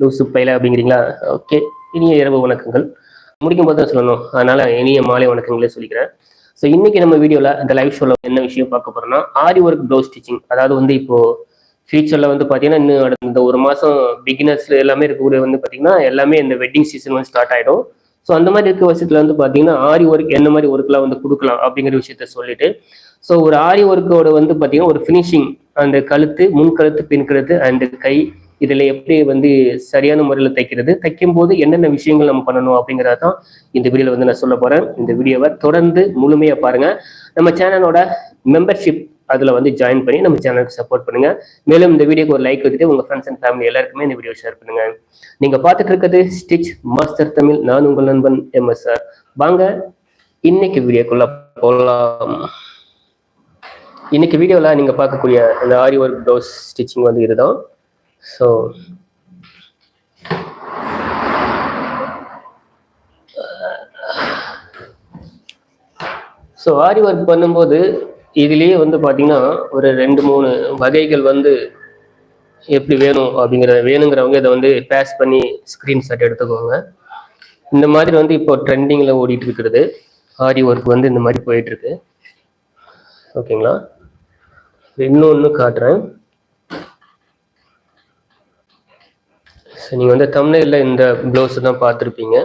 லூசு பையில அப்படிங்கிறீங்களா? ஓகே. இனிய இரவு வணக்கங்கள். முடிக்கும் போது தான் சொல்லணும். அதனால இனிய மாலை வணக்கங்களே சொல்லிக்கிறேன். ஸோ இன்னைக்கு நம்ம வீடியோல இந்த லைவ் ஷோல என்ன விஷயம் பார்க்க போறோம்னா ஆரி ஒர்க் ப்ளவுஸ் ஸ்டிச்சிங் அதாவது வந்து இப்போ ஃபியூச்சர்ல வந்து பாத்தீங்கன்னா இன்னும் அடுத்த இந்த ஒரு மாசம் பிகினர்ஸ்ல எல்லாமே இருக்கக்கூடிய வந்து பாத்தீங்கன்னா எல்லாமே இந்த வெட்டிங் சீசன் வந்து ஸ்டார்ட் ஆயிடும். ஸோ அந்த மாதிரி இருக்க விஷயத்துல வந்து பாத்தீங்கன்னா ஆரி ஒர்க் என்ன மாதிரி ஒர்க்லாம் வந்து கொடுக்கலாம் அப்படிங்கிற விஷயத்த சொல்லிட்டு ஸோ ஒரு ஆரி ஒர்க்கோட வந்து பாத்தீங்கன்னா ஒரு ஃபினிஷிங் அந்த கழுத்து முன் கழுத்து பின் கழுத்து அண்ட் கை இதுல எப்படி வந்து சரியான முறையில் தைக்கிறது தைக்கும் போது என்னென்ன விஷயங்கள் நம்ம பண்ணணும் அப்படிங்கிறத தான் இந்த வீடியோவில் வந்து நான் சொல்ல போறேன். இந்த வீடியோவை தொடர்ந்து முழுமையா பாருங்க. நம்ம சேனலோட மெம்பர்ஷிப் அதுல வந்து ஜாயின் பண்ணி நம்ம சேனலுக்கு சப்போர்ட் பண்ணுங்க. மேலும் இந்த வீடியோக்கு ஒரு லைக் வச்சுட்டு உங்க ஃப்ரெண்ட்ஸ் அண்ட் ஃபேமிலி எல்லாருக்குமே இந்த வீடியோ ஷேர் பண்ணுங்க. நீங்க பார்த்துட்டு இருக்கிறது ஸ்டிச் மாஸ்டர் தமிழ் நான் உங்கள் நண்பன் எம் எஸ் சார் வாங்க இன்னைக்கு வீடியோக்குள்ள போகலாம். இன்னைக்கு வீடியோவில் நீங்க பார்க்கக்கூடிய இந்த ஆரி ஒர்க் ப்ளவுஸ் ஸ்டிச்சிங் வந்து இதுதான். ஸோ ஸோ ஆரி ஒர்க் பண்ணும்போது இதுலேயே வந்து பார்த்தீங்கன்னா ஒரு ரெண்டு மூணு வகைகள் வந்து எப்படி வேணும் அப்படிங்கிற வேணுங்கிறவங்க இதை வந்து பேஸ் பண்ணி ஸ்க்ரீன்ஷாட் எடுத்துக்கோங்க. இந்த மாதிரி வந்து இப்போ ட்ரெண்டிங்கில் ஓடிட்டு இருக்கிறது. ஆரி ஒர்க் வந்து இந்த மாதிரி போயிட்டுருக்கு ஓகேங்களா இன்னொன்று காட்டுறேன். நீங்கள் வந்து தமிழில் இந்த ப்ளவுஸ் தான் பார்த்துருப்பீங்க.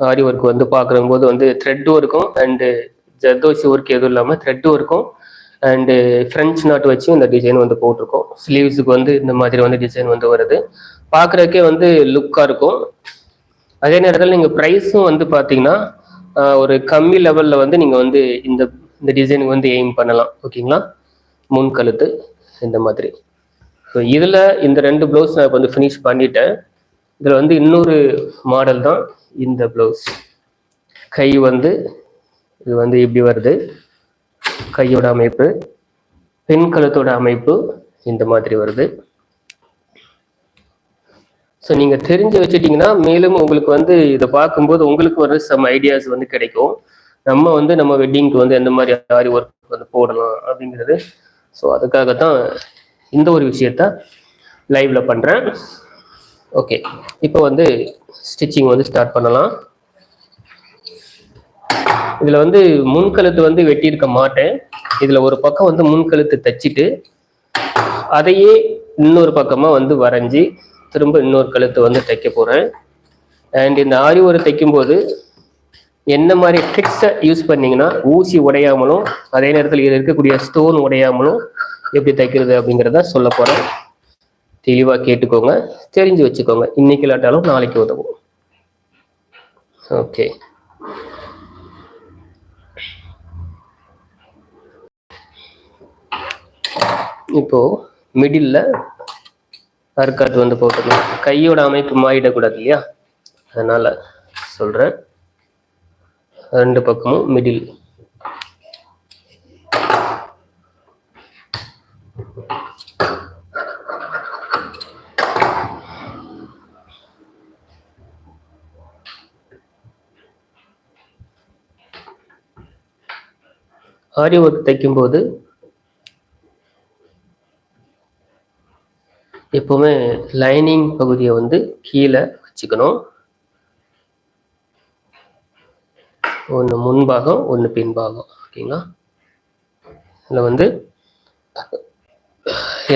ஆரி ஒர்க் வந்து பார்க்குறம்போது வந்து த்ரெட்டும் இருக்கும் அண்டு ஜர்தோசி ஒர்க் எதுவும் இல்லாமல் த்ரெட்டும் இருக்கும். அண்டு ஃப்ரெஞ்ச் நாட் வச்சு இந்த டிசைன் வந்து போட்டிருக்கோம். ஸ்லீவ்ஸுக்கு வந்து இந்த மாதிரி வந்து டிசைன் வந்து வருது. பார்க்குறக்கே வந்து லுக்காக இருக்கும். அதே நேரத்தில் நீங்கள் ப்ரைஸும் வந்து பார்த்தீங்கன்னா ஒரு கம்மி லெவலில் வந்து நீங்கள் வந்து இந்த இந்த டிசைனுக்கு வந்து எய்ம் பண்ணலாம். ஓகேங்களா முன் கழுத்து இந்த மாதிரி. ஸோ இதில் இந்த ரெண்டு ப்ளவுஸ் நான் இப்போ வந்து ஃபினிஷ் பண்ணிட்டேன். இதில் வந்து இன்னொரு மாடல் தான் இந்த ப்ளவுஸ் கை வந்து இது வந்து இப்படி வருது? கையோட அமைப்பு பெண் கழுத்தோட அமைப்பு இந்த மாதிரி வருது. ஸோ நீங்கள் தெரிஞ்சு வச்சுட்டீங்கன்னா மேலும் உங்களுக்கு வந்து இதை பார்க்கும்போது உங்களுக்கு வர சம் ஐடியாஸ் வந்து கிடைக்கும். நம்ம வந்து நம்ம வெட்டிங்க்கு வந்து எந்த மாதிரி ஆரி ஒர்க் வந்து போடலாம் அப்படிங்கிறது. ஸோ அதுக்காக தான் இந்த ஒரு விஷயத்த லைவ்ல பண்ணுறேன் ஓகே இப்போ வந்து ஸ்டிச்சிங் வந்து ஸ்டார்ட் பண்ணலாம். இதில் வந்து முன்கழுத்து வந்து வெட்டியிருக்க மாட்டேன். இதில் ஒரு பக்கம் வந்து முன்கழுத்து தைச்சிட்டு அதையே இன்னொரு பக்கமாக வந்து வரைஞ்சி திரும்ப இன்னொரு கழுத்து வந்து தைக்க போகிறேன் அண்ட் இந்த ஆரி ஒரு தைக்கும்போது என்ன மாதிரி ட்ரிக்ஸை யூஸ் பண்ணிங்கன்னா ஊசி உடையாமலும் அதே நேரத்தில் இருக்கக்கூடிய ஸ்டோன் உடையாமலும் எப்படி தைக்கிறது அப்படிங்கிறத சொல்ல போகிறேன் தெளிவாக கேட்டுக்கோங்க தெரிஞ்சு வச்சுக்கோங்க. இன்னைக்கு இல்லாட்டாலும் நாளைக்கு உதவும். ஓகே இப்போ மிடில்ல அர்க்காட் வந்து போட்டுக்கலாம் கையோட அமைப்பு மாறிடக்கூடாது இல்லையா? அதனால சொல்றேன். ரெண்டு பக்கமும் மிடில் ஆரி ஒர்க் தைக்கும்போது எப்போவுமே லைனிங் பகுதியை வந்து கீழே வச்சுக்கணும். ஒன்று முன்பாகம் ஒன்று பின்பாகம் ஓகேங்களா? இதில் வந்து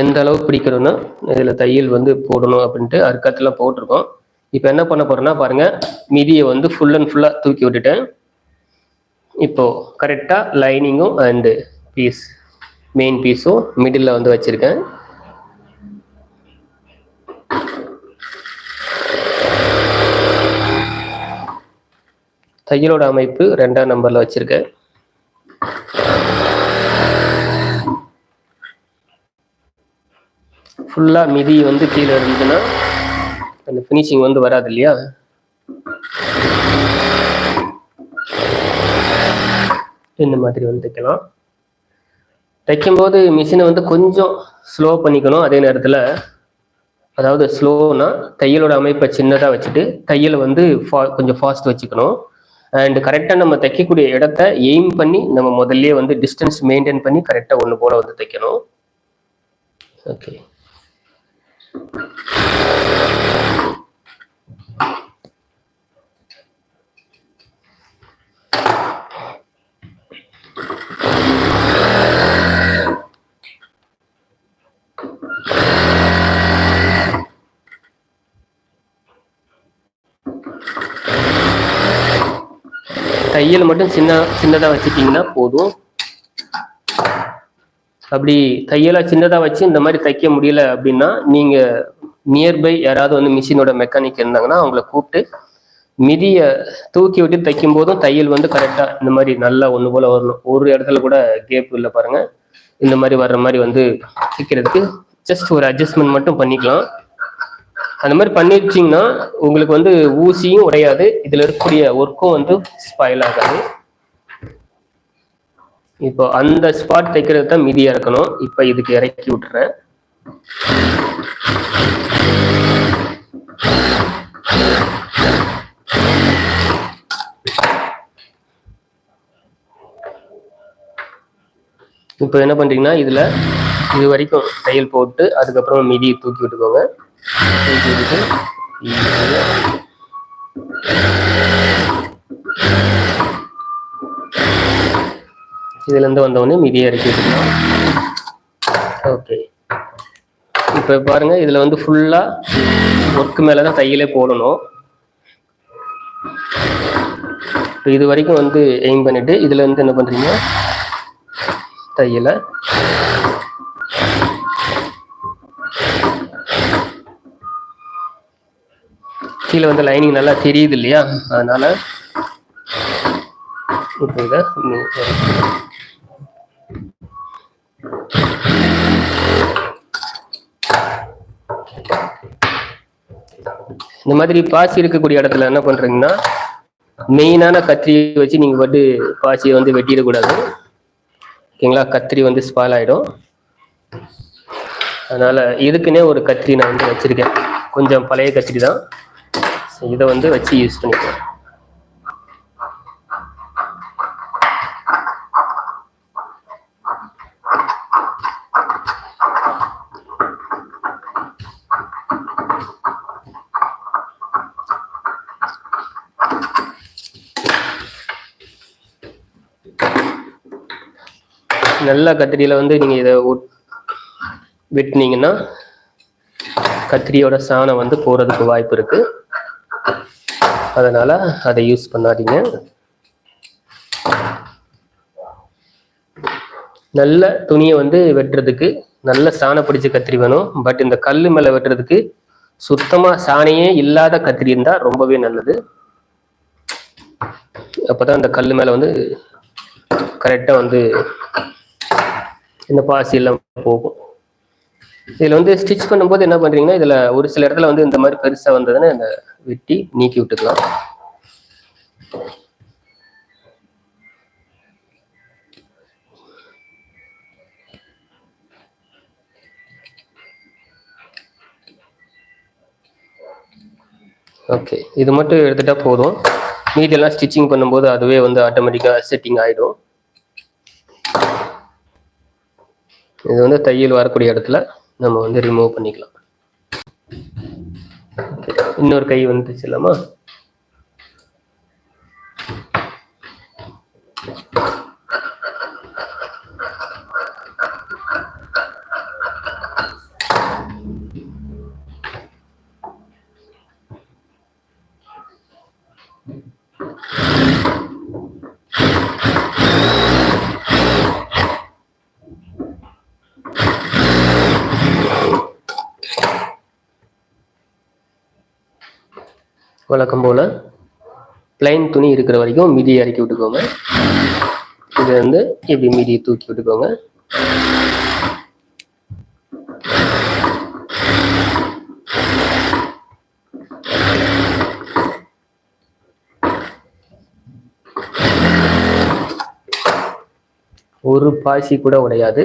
எந்த அளவுக்கு பிடிக்கிறோன்னா இதில் தையல் வந்து போடணும் அப்படின்ட்டு அறுக்கத்தில் போட்டிருக்கோம். இப்போ என்ன பண்ண போகிறேன்னா பாருங்கள் மிதியை வந்து ஃபுல் அண்ட் ஃபுல்லாக தூக்கி விட்டுட்டேன். இப்போது கரெக்டாக லைனிங்கும் அண்டு பீஸ் மெயின் பீஸும் மிடில் வந்து வச்சுருக்கேன். தையலோட அமைப்பு ரெண்டாம் நம்பரில் வச்சுருக்கேன். ஃபுல்லாக மிதி வந்து கீழே இருந்ததுன்னா அந்த ஃபினிஷிங் வந்து வராது இல்லையா? இந்த மாதிரி வந்து தைக்கலாம் தைக்கும்போது மிஷினை வந்து கொஞ்சம் ஸ்லோ பண்ணிக்கணும். அதே நேரத்தில் அதாவது ஸ்லோனா தையலோட அமைப்பை சின்னதாக வச்சுட்டு தையலை வந்து ஃபா கொஞ்சம் ஃபாஸ்ட் வச்சுக்கணும். அண்ட் கரெக்டாக நம்ம தைக்கக்கூடிய இடத்த எய்ம் பண்ணி நம்ம முதல்லயே வந்து டிஸ்டன்ஸ் மெயின்டைன் பண்ணி கரெக்டாக ஒன்று போல வந்து தைக்கணும். ஓகே தையல் மட்டும் சின்ன சின்னதாக வச்சுட்டிங்கன்னா போதும். அப்படி தையலாக சின்னதாக வச்சு இந்த மாதிரி தைக்க முடியல அப்படின்னா நீங்கள் நியர்பை யாராவது வந்து மிஷினோட மெக்கானிக் இருந்தாங்கன்னா அவங்கள கூப்பிட்டு மிதியை தூக்கி விட்டு தைக்கும் போதும் தையல் வந்து கரெக்டாக இந்த மாதிரி நல்லா ஒன்று போல் வரணும். ஒரு இடத்துல கூட கேப் இல்லை பாருங்கள் இந்த மாதிரி வர்ற மாதிரி வந்து தைக்கிறதுக்கு ஜஸ்ட் ஒரு அட்ஜஸ்ட்மெண்ட் மட்டும் பண்ணிக்கலாம். அந்த மாதிரி பண்ணிருச்சிங்கன்னா உங்களுக்கு வந்து ஊசியும் உடையாது. இதுல இருக்கக்கூடிய ஒர்க்கும் வந்து ஸ்பாயில் ஆகாது. இப்போ அந்த ஸ்பாட் தைக்கிறது தான் மிதியா இருக்கணும். இப்போ இதுக்கு இறக்கி விட்டுறேன். இப்போ என்ன பண்றீங்கன்னா இதுல இது வரைக்கும் தையல் போட்டு அதுக்கப்புறம் மிதியை தூக்கி விட்டுக்கோங்க. செய்துவிட்டு இதுல இருந்து வந்தவொடனே மிதியை இறக்கி விட்டுக்கலாம் ஓகே இப்போ பாருங்க இதுல வந்து ஃபுல்லா ஒர்க் மேலே தான் தையலே போடணும். இப்போ இது வரைக்கும் வந்து எய்ம் பண்ணிட்டு இதுல இருந்து என்ன பண்றீங்க? தையலை கீழே வந்து லைனிங் நல்லா தெரியுது இல்லையா? அதனால இப்போ இதை இந்த மாதிரி பாசி இருக்கக்கூடிய இடத்துல என்ன பண்றீங்கன்னா மெயினான கத்திரியை வச்சு நீங்க வந்து பாசியை வந்து வெட்டிடக்கூடாது. ஓகேங்களா? கத்திரி வந்து ஸ்பால் ஆயிடும். அதனால இதுக்குன்னே ஒரு கத்திரி நான் வந்து வச்சிருக்கேன். கொஞ்சம் பழைய கத்திரி தான். இதை வந்து வச்சு யூஸ் பண்ணிக்கலாம். நல்ல கத்திரியில வந்து நீங்க இதை ஒட்- வெட்டினீங்கன்னா கத்திரியோட சாணம் வந்து போறதுக்கு வாய்ப்பு இருக்கு. அதனால் அதை யூஸ் பண்ணாதீங்க. நல்ல துணியை வந்து வெட்டுறதுக்கு நல்ல சாணம் பிடிச்ச கத்திரி வேணும். பட் இந்த கல் மேலே வெட்டுறதுக்கு சுத்தமாக சாணியே இல்லாத கத்திரி இருந்தால் ரொம்பவே நல்லது. அப்போ தான் அந்த கல் மேலே வந்து கரெக்டாக வந்து இந்த பாசி எல்லாம் போகும். இதுல வந்து ஸ்டிச் பண்ணும்போது என்ன பண்ணுறீங்கன்னா இதுல ஒரு சில இடத்துல வந்து இந்த மாதிரி பெருசா வந்ததுன்னா இந்த வெட்டி நீக்கி விட்டுக்கலாம். ஓகே இது மட்டும் எடுத்துட்டா போதும். மீதியெல்லாம் ஸ்டிச்சிங் பண்ணும்போது அதுவே வந்து ஆட்டோமேட்டிக்கா செட்டிங் ஆயிடும். இது வந்து தையல் வரக்கூடிய இடத்துல. நம்ம வந்து ரிமூவ் பண்ணிக்கலாம். இன்னொரு கை வந்துச்சு இல்லாமா வழக்கம் போல பிளைன் துணி இருக்கிற வரைக்கும் மிதி இறக்கி விட்டுக்கோங்க. இது வந்து இப்படி மீதியை தூக்கி விட்டுக்கோங்க. ஒரு பாசி கூட உடையாது.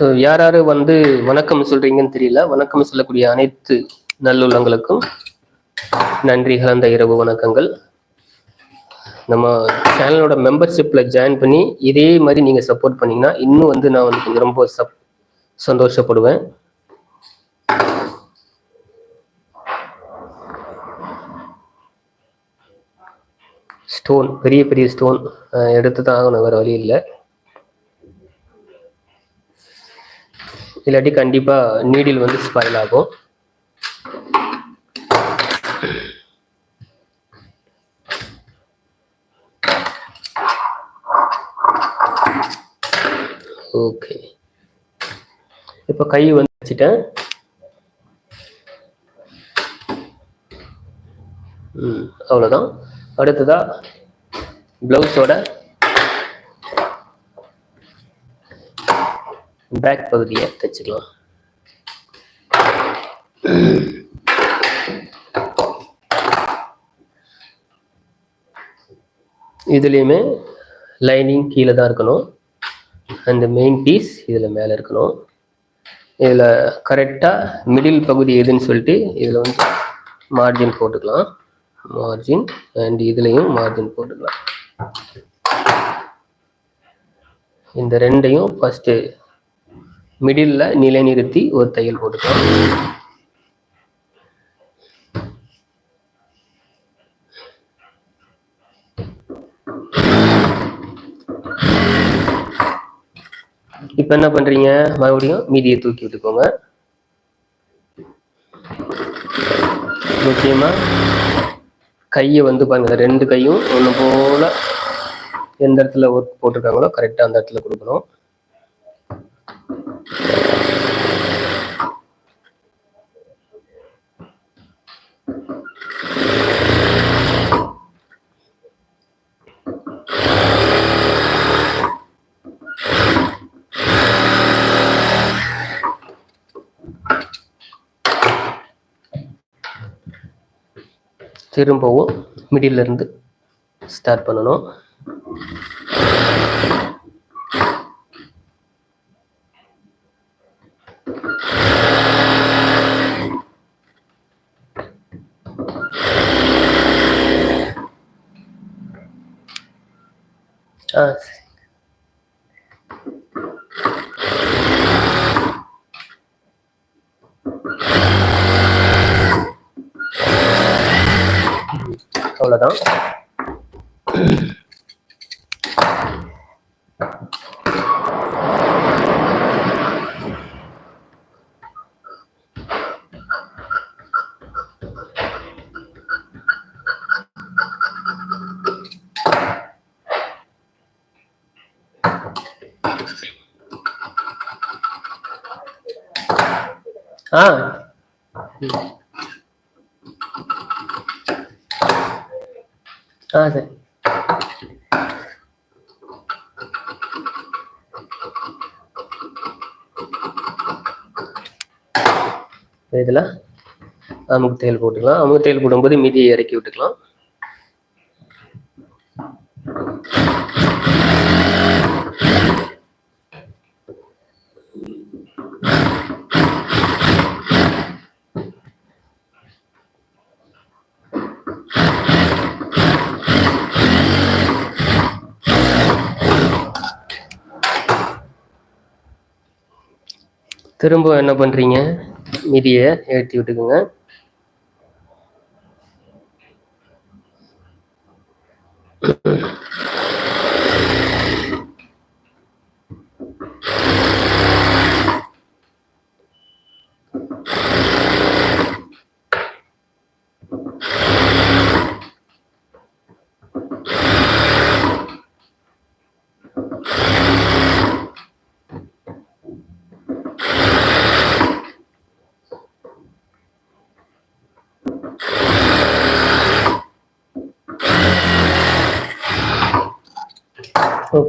ஸோ யார் யார் வந்து வணக்கம் சொல்றீங்கன்னு தெரியல. வணக்கம் சொல்லக்கூடிய அனைத்து நல்லுள்ளங்களுக்கும் நன்றி கலந்த இரவு வணக்கங்கள். நம்ம சேனலோட மெம்பர்ஷிப்ல ஜாயின் பண்ணி இதே மாதிரி நீங்க சப்போர்ட் பண்ணீங்கன்னா இன்னும் வந்து நான் வந்து கொஞ்சம் ரொம்ப சப் சந்தோஷப்படுவேன். ஸ்டோன் பெரிய பெரிய ஸ்டோன் எடுத்து தான் ஆகணும் வேற வழி இல்லை. இல்லாட்டி கண்டிப்பா நீடில் வந்து ஸ்பாயில் ஆகும். ஓகே இப்போ கை வந்து வச்சுட்டேன். ம் அவ்வளோதான் அடுத்ததா ப்ளவுஸோட பேக் பகுதியை தைச்சிக்கலாம் இதுலேயுமே லைனிங் கீழே தான் இருக்கணும். அந்த மெயின் பீஸ் இதில் மேலே இருக்கணும். இதில் கரெக்டாக மிடில் பகுதி எதுன்னு சொல்லிட்டு இதில் வந்து மார்ஜின் போட்டுக்கலாம். மார்ஜின் அண்ட் இதுலேயும் மார்ஜின் போட்டுக்கலாம். இந்த ரெண்டையும் ஃபஸ்ட்டு மிடில் நிலைநிறுத்தி ஒரு தையல் போட்டுக்கலாம் இப்போ என்ன பண்றீங்க? மறுபடியும் மீதியை தூக்கி விட்டுக்கோங்க. முக்கியமா கையை வந்து பாருங்க ரெண்டு கையும் ஒன்று போல எந்த இடத்துல ஒர்க் போட்டிருக்காங்களோ கரெக்டாக அந்த இடத்துல கொடுக்கணும். திரும்பவும் மிடில் இருந்து ஸ்டார்ட் பண்ணணும். ஆ சரி. அவ்வளோதான் இதில் அமுக்கு தையல் போட்டுக்கலாம். அமுக்கு தையல் போடும்போது மீதியை இறக்கி விட்டுக்கலாம். திரும்ப என்ன பண்றீங்க? மீதியை ஏற்றி விட்டுக்குங்க.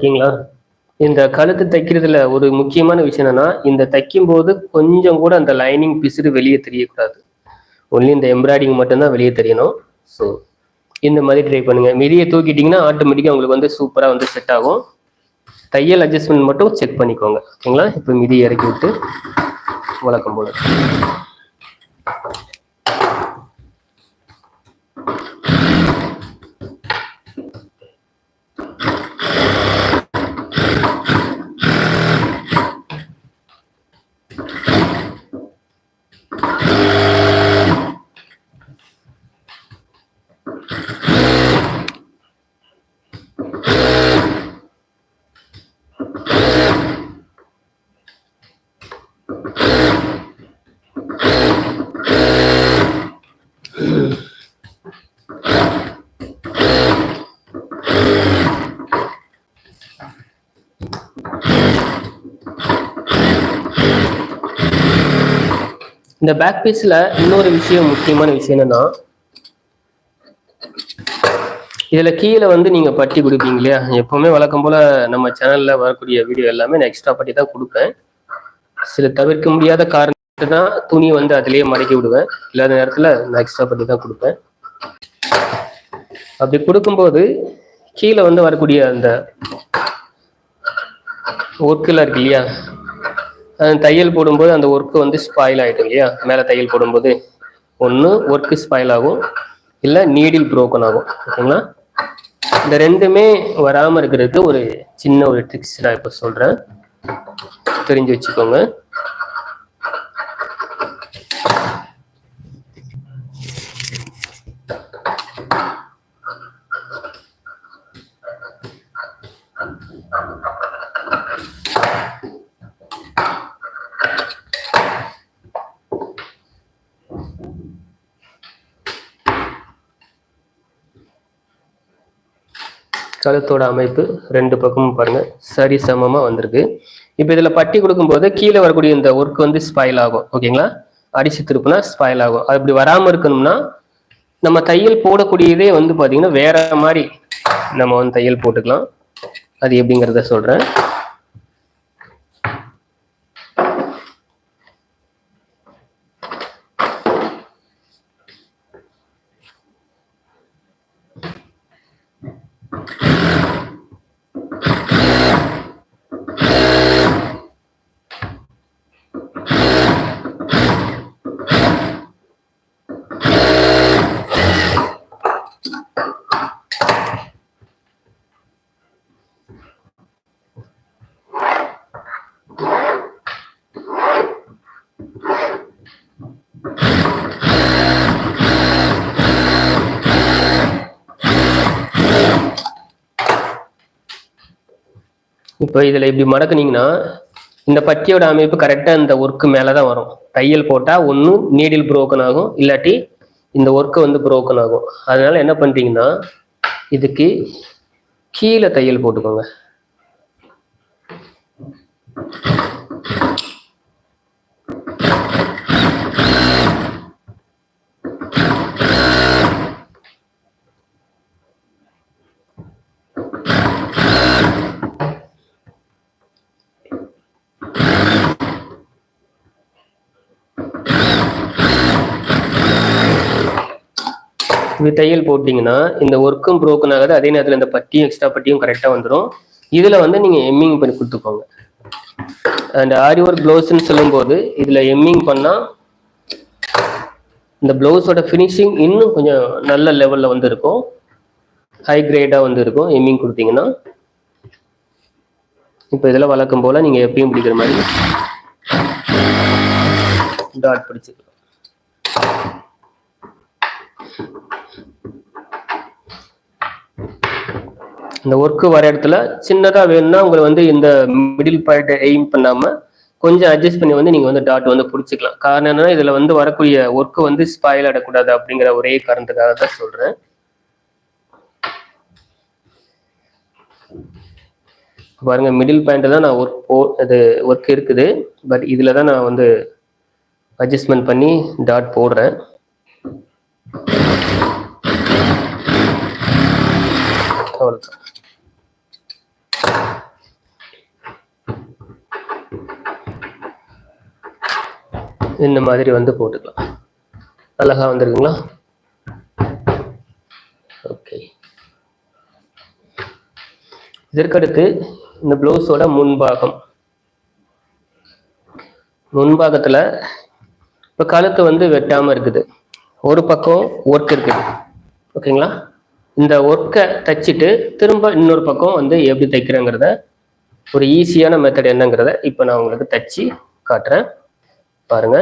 ஓகேங்களா இந்த கழுத்து தைக்கிறதுல ஒரு முக்கியமான விஷயம் என்னன்னா இந்த தைக்கும் போது கொஞ்சம் கூட அந்த லைனிங் பிசுறு வெளியே தெரியக்கூடாது. ஒன்லி இந்த எம்ப்ராய்டிங் மட்டும்தான் வெளியே தெரியணும். ஸோ இந்த மாதிரி ட்ரை பண்ணுங்க. மிதியை தூக்கிட்டீங்கன்னா ஆட்டோமேட்டிக்காக உங்களுக்கு வந்து சூப்பராக வந்து செட் ஆகும். தையல் அட்ஜஸ்ட்மெண்ட் மட்டும் செக் பண்ணிக்கோங்க. ஓகேங்களா? இப்போ மிதி இறக்கி விட்டு வழக்கம் போல. இந்த பேக் பீஸில் இன்னொரு விஷயம் முக்கியமான விஷயம் என்னன்னா இதுல கீழே வந்து நீங்க பட்டி கொடுப்பீங்க இல்லையா? எப்பவுமே வழக்கம் போல நம்ம சேனல்ல வரக்கூடிய வீடியோ எல்லாமே நான் எக்ஸ்ட்ரா பட்டி தான் கொடுப்பேன். சில தவிர்க்க முடியாத காரணத்தை தான் துணி வந்து அதிலேயே மடக்கி விடுவேன். இல்லாத நேரத்துல நான் எக்ஸ்ட்ரா பட்டி தான் கொடுப்பேன். அப்படி கொடுக்கும்போது கீழே வந்து வரக்கூடிய அந்த ஒர்க்கெல்லாம் இருக்கு இல்லையா? தையல் போடும்போது அந்த ஒர்க்கு வந்து ஸ்பாயில் ஆகிடும் இல்லையா? மேலே தையல் போடும்போது. ஒன்று ஒர்க்கு ஸ்பாயில் ஆகும். இல்லை நீடில் ப்ரோக்கன் ஆகும். ஓகேங்களா? இந்த ரெண்டுமே வராமல் இருக்கிறதுக்கு ஒரு சின்ன ஒரு ட்ரிக்ஸ் நான் இப்போ சொல்கிறேன் தெரிஞ்சு வச்சுக்கோங்க. கழுத்தோட அமைப்பு ரெண்டு பக்கமும் பாருங்க. சரி சமமா வந்திருக்கு. இப்போ இதுல பட்டி கொடுக்கும்போது கீழே வரக்கூடிய இந்த ஒர்க் வந்து ஸ்பாயில் ஆகும். ஓகேங்களா அடிச்சு திருப்புனா ஸ்பாயில் ஆகும். அது இப்படி வராம இருக்கணும்னா நம்ம தையல் போடக்கூடியதே வந்து பாத்தீங்கன்னா வேற மாதிரி நம்ம வந்து தையல் போட்டுக்கலாம். அது எப்படிங்கிறத சொல்றேன். இப்போ இதில் இப்படி மடக்குனீங்கன்னா இந்த பட்டியோட அமைப்பு கரெக்டாக இந்த ஒர்க்கு மேலே தான் வரும். தையல் போட்டால் ஒன்று நீடில் புரோக்கன் ஆகும். இல்லாட்டி இந்த ஒர்க்கு வந்து புரோக்கன் ஆகும். அதனால என்ன பண்ணுறீங்கன்னா இதுக்கு கீழே தையல் போட்டுக்கோங்க. இது தையல் போட்டிங்கன்னா இந்த ஒர்க்கும் ப்ரோக்கன் ஆகாது. அதே நேரத்தில் இந்த பட்டியும் எக்ஸ்ட்ரா பட்டியும் கரெக்டாக வந்துடும் இதில் வந்து நீங்கள் எம்மிங் பண்ணி கொடுத்துக்கோங்க. அண்ட் ஆரி ஒர்க் ப்ளவுஸ்ன்னு சொல்லும்போது இதில் எம்மிங் பண்ணால் இந்த ப்ளவுஸோட ஃபினிஷிங் இன்னும் கொஞ்சம் நல்ல லெவலில் வந்து இருக்கும் ஹை கிரேடாக வந்து இருக்கும் எம்மிங் கொடுத்தீங்கன்னா. இப்போ இதில் வழக்கம் போல் நீங்கள் எப்பயும் பிடிக்கிற மாதிரி டாட் பிடிச்சிக்கலாம் இந்த ஒர்க்கு வர இடத்துல சின்னதாக வேணும்னா உங்களை வந்து இந்த மிடில் பாயிண்ட் எய்ம் பண்ணாமல் கொஞ்சம் அட்ஜஸ்ட் பண்ணி வந்து நீங்கள் வந்து டாட் வந்து பிடிச்சிக்கலாம். காரணம் என்னன்னா இதில் வந்து வரக்கூடிய ஒர்க்கு வந்து ஸ்பாயில் ஆடக்கூடாது அப்படிங்கிற ஒரே காரணத்துக்காக தான் சொல்கிறேன் பாருங்க மிடில் பாயிண்ட் தான் நான் ஒர்க் போ அது ஒர்க் இருக்குது. பட் இதில் தான் நான் வந்து அட்ஜஸ்ட்மெண்ட் பண்ணி டாட் போடுறேன். அவ்வளோதான் இந்த மாதிரி வந்து போட்டுக்கலாம். அழகா வந்திருக்குங்களா? ஓகே. இதற்கடுத்து இந்த ப்ளவுஸோட முன்பாகம். முன்பாகத்துல இப்ப கழுத்து வந்து வெட்டாம இருக்குது. ஒரு பக்கம் ஒர்க் இருக்குது. ஓகேங்களா? இந்த ஒர்க்கை தைச்சிட்டு திரும்ப இன்னொரு பக்கம் வந்து எப்படி தைக்கிறேங்கிறத ஒரு ஈஸியான மெத்தட் என்னங்கிறத இப்போ நான் உங்களுக்கு தைச்சி காட்டுறேன். பாருங்க.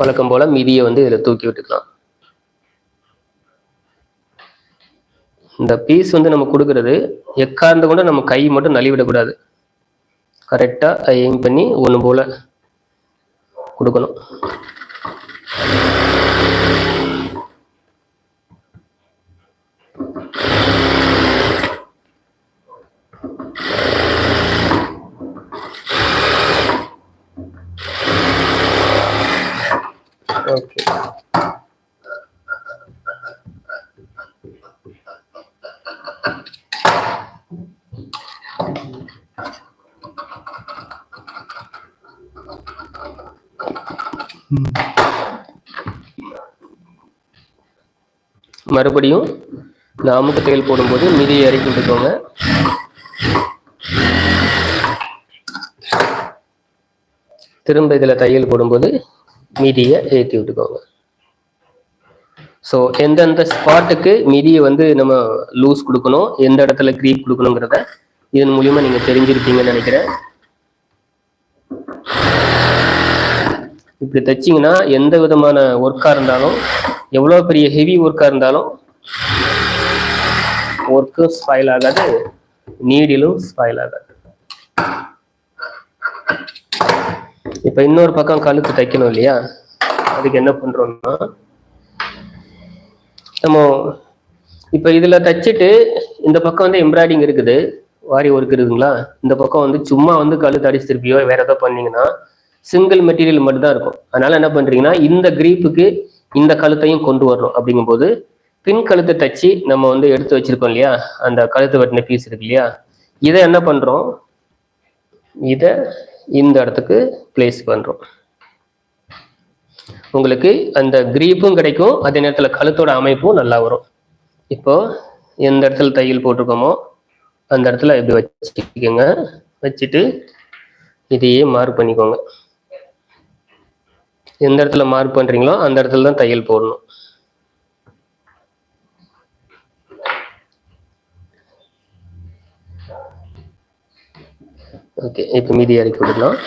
வழக்கம் போல மிதியை வந்து இதில் தூக்கி விட்டுக்கலாம். இந்த பீஸ் வந்து நம்ம கொடுக்கறது எக்கார்ந்து கூட நம்ம கை மட்டும் நலிவிடக்கூடாது கரெக்டாக எய்ம் பண்ணி ஒன்று போல் கொடுக்கணும். ஓகே மறுபடியும் இந்த அமுக்கு தையல் போடும்போது மிதியை இறக்கி விட்டுக்கோங்க. திரும்ப இதில் தையல் போடும்போது மீதியை ஏற்றி விட்டுக்கோங்க. ஸோ எந்தெந்த ஸ்பாட்டுக்கு மீதியை வந்து நம்ம லூஸ் கொடுக்கணும் எந்த இடத்துல க்ரீப் கொடுக்கணுங்கிறத இதன் மூலியமா நீங்க தெரிஞ்சிருப்பீங்கன்னு நினைக்கிறேன். இப்படி தைச்சிங்கன்னா எந்த விதமான ஒர்க்காக இருந்தாலும் எவ்வளோ பெரிய ஹெவி ஒர்க்காக இருந்தாலும் ஒர்க்கும் ஸ்பாயில் ஆகாது நீடிலும் ஸ்பாயில் ஆகாது. இப்போ இன்னொரு பக்கம் கழுத்து தைக்கணும் இல்லையா? அதுக்கு என்ன பண்றோம்னா நம்ம இப்போ இதில் தைச்சிட்டு இந்த பக்கம் வந்து எம்ப்ராய்டிங் இருக்குது வாரி ஒர்க் இருக்குதுங்களா? இந்த பக்கம் வந்து சும்மா வந்து கழுத்து அடிச்சு திருப்பியோ வேற ஏதோ பண்ணீங்கன்னா சிங்கிள் மெட்டீரியல் மட்டும்தான் இருக்கும். அதனால என்ன பண்றீங்கன்னா இந்த கிரீப்புக்கு இந்த கழுத்தையும் கொண்டு வரணும் அப்படிங்கும்போது பின் கழுத்தை தச்சு நம்ம வந்து எடுத்து வச்சிருக்கோம் இல்லையா? அந்த கழுத்து வெட்டின பீஸ் இருக்கு இல்லையா? இதை என்ன பண்றோம்? இதை இந்த இடத்துக்கு பிளேஸ் பண்றோம். உங்களுக்கு அந்த கிரீப்பும் கிடைக்கும் அதே நேரத்தில் கழுத்தோட அமைப்பும் நல்லா வரும். இப்போ எந்த இடத்துல தையல் போட்டிருக்கோமோ அந்த இடத்துல இப்படி வச்சுக்கோங்க. வச்சுட்டு இதையே மார்க் பண்ணிக்கோங்க. எந்த இடத்துல மார்க் பண்றீங்களோ அந்த இடத்துல தான் தையல் போடணும். ஓகே இப்போ மீதி இறக்கி விடலாம்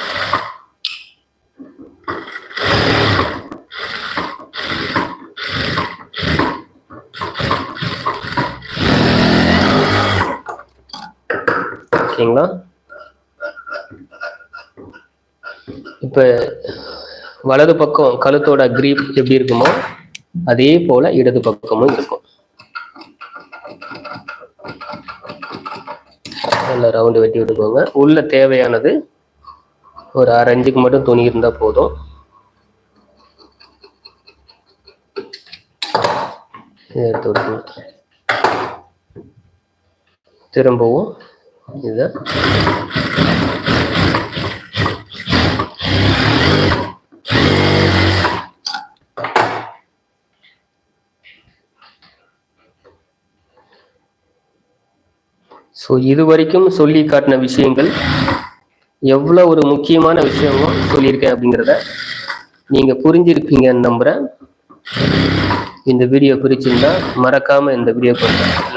ஓகேங்களா இப்போ வலது பக்கம் கழுத்தோட கிரீப் எப்படி இருக்குமோ அதே போல இடது பக்கமும் இருக்கும். நல்லா ரவுண்டு வெட்டி விட்டுக்கோங்க உள்ள தேவையானது ஒரு அரை அஞ்சுக்கு மட்டும் துணி இருந்தால் போதும். எடுத்து விட்டுக்கணும் திரும்பவும் இதை ஸோ இது வரைக்கும் சொல்லி காட்டின விஷயங்கள் எவ்வளோ ஒரு முக்கியமான விஷயமோ சொல்லியிருக்கேன் அப்படிங்கிறத நீங்கள் புரிஞ்சிருப்பீங்கன்னு நம்புகிறேன் இந்த வீடியோ பிரிச்சிருந்தா மறக்காமல் இந்த வீடியோ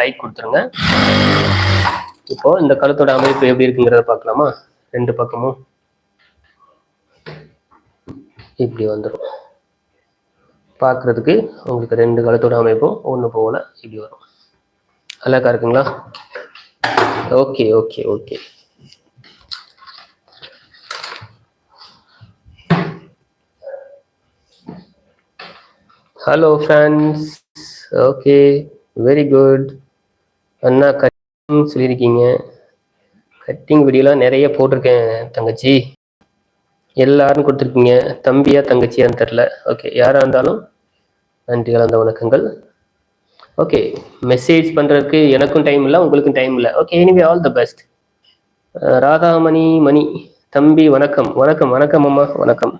லைக் கொடுத்துருங்க. இப்போ இந்த கழுத்தோட அமைப்பு எப்படி இருக்குங்கிறத பார்க்கலாமா? ரெண்டு பக்கமும் இப்படி வந்துடும் பார்க்குறதுக்கு உங்களுக்கு ரெண்டு கழுத்தோட அமைப்பும் ஒன்று போகல இப்படி வரும். அழகா இருக்குங்களா? Okay okay okay hello friends okay very good அண்ணா கட்டிங் சொல்லியிருக்கீங்க. கட்டிங் வீடியோலாம் நிறைய போட்டிருக்கேன் தங்கச்சி. எல்லாரும் கொடுத்துருக்கீங்க. தம்பியா தங்கச்சியான்னு தெரில ஓகே யாராக இருந்தாலும் நன்றி கலந்த வணக்கங்கள். ஓகே மெசேஜ் பண்ணுறதுக்கு எனக்கும் டைம் இல்லை உங்களுக்கும் டைம் இல்லை. Okay anyway all the best Radhamani Mani தம்பி வணக்கம். வணக்கம் வணக்கம் அம்மா வணக்கம்.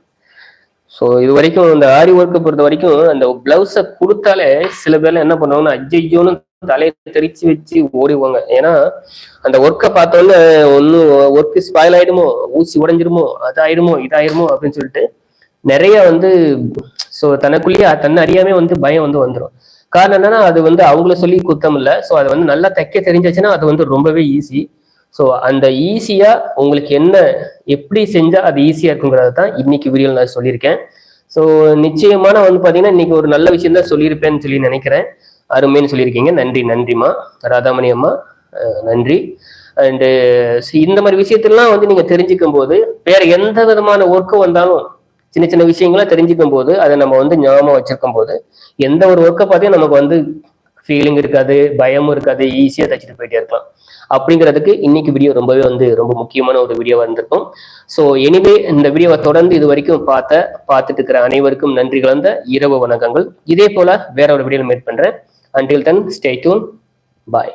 ஸோ இது வரைக்கும் இந்த ஆரி ஒர்க்கை பொறுத்த வரைக்கும் அந்த பிளவுஸை கொடுத்தாலே சில பேர்ல என்ன பண்ணுவாங்கன்னா அஜ்ஜையோன்னு தலையை தெரிச்சு வச்சு ஓடிவாங்க ஏன்னா அந்த ஒர்க்கை பார்த்தோன்னே ஒன்றும் ஒர்க்கு ஸ்பாயில் ஆயிடுமோ ஊசி உடஞ்சிருமோ அது ஆயிடுமோ இதாயிருமோ அப்படின்னு சொல்லிட்டு நிறைய வந்து ஸோ தனக்குள்ளேயே தன்னை அறியாமே வந்து பயம் வந்து வந்துடும் காரணம் என்னன்னா அது வந்து அவங்கள சொல்லி குத்தம் இல்லை. ஸோ அது வந்து நல்லா தைக்க தெரிஞ்சிச்சுன்னா அது வந்து ரொம்பவே ஈஸி ஸோ அந்த ஈஸியா உங்களுக்கு என்ன எப்படி செஞ்சா அது ஈஸியா இருக்குங்கிறத தான் இன்னைக்கு வீடியோவில் நான் சொல்லியிருக்கேன். ஸோ நிச்சயமான வந்து பார்த்தீங்கன்னா இன்னைக்கு ஒரு நல்ல விஷயம் தான் சொல்லியிருப்பேன்னு சொல்லி நினைக்கிறேன். அருமைன்னு சொல்லியிருக்கீங்க. நன்றி நன்றிம்மா. ராதாமணி அம்மா நன்றி. அண்டு இந்த மாதிரி விஷயத்தெல்லாம் வந்து நீங்க தெரிஞ்சுக்கும் போது வேற எந்த விதமான ஒர்க்கு வந்தாலும் சின்ன சின்ன விஷயங்களா தெரிஞ்சுக்கும் போது அதை நம்ம வந்து ஞாபகம் வச்சிருக்கும் போது எந்த ஒரு ஒர்க்கை பார்த்தையும் நமக்கு வந்து ஃபீலிங் இருக்காது பயமும் இருக்காது ஈஸியா தச்சுட்டு போயிட்டே இருக்கலாம். அப்படிங்கிறதுக்கு இன்னைக்கு வீடியோ ரொம்பவே வந்து ரொம்ப முக்கியமான ஒரு வீடியோவா இருந்திருக்கும். ஸோ எனிவே இந்த வீடியோவை தொடர்ந்து இது வரைக்கும் பார்த்த பார்த்துட்டு இருக்கிற அனைவருக்கும் நன்றி கலந்த இரவு வணக்கங்கள். இதே போல வேற ஒரு வீடியோ மேட் பண்றேன். Until then stay tuned bye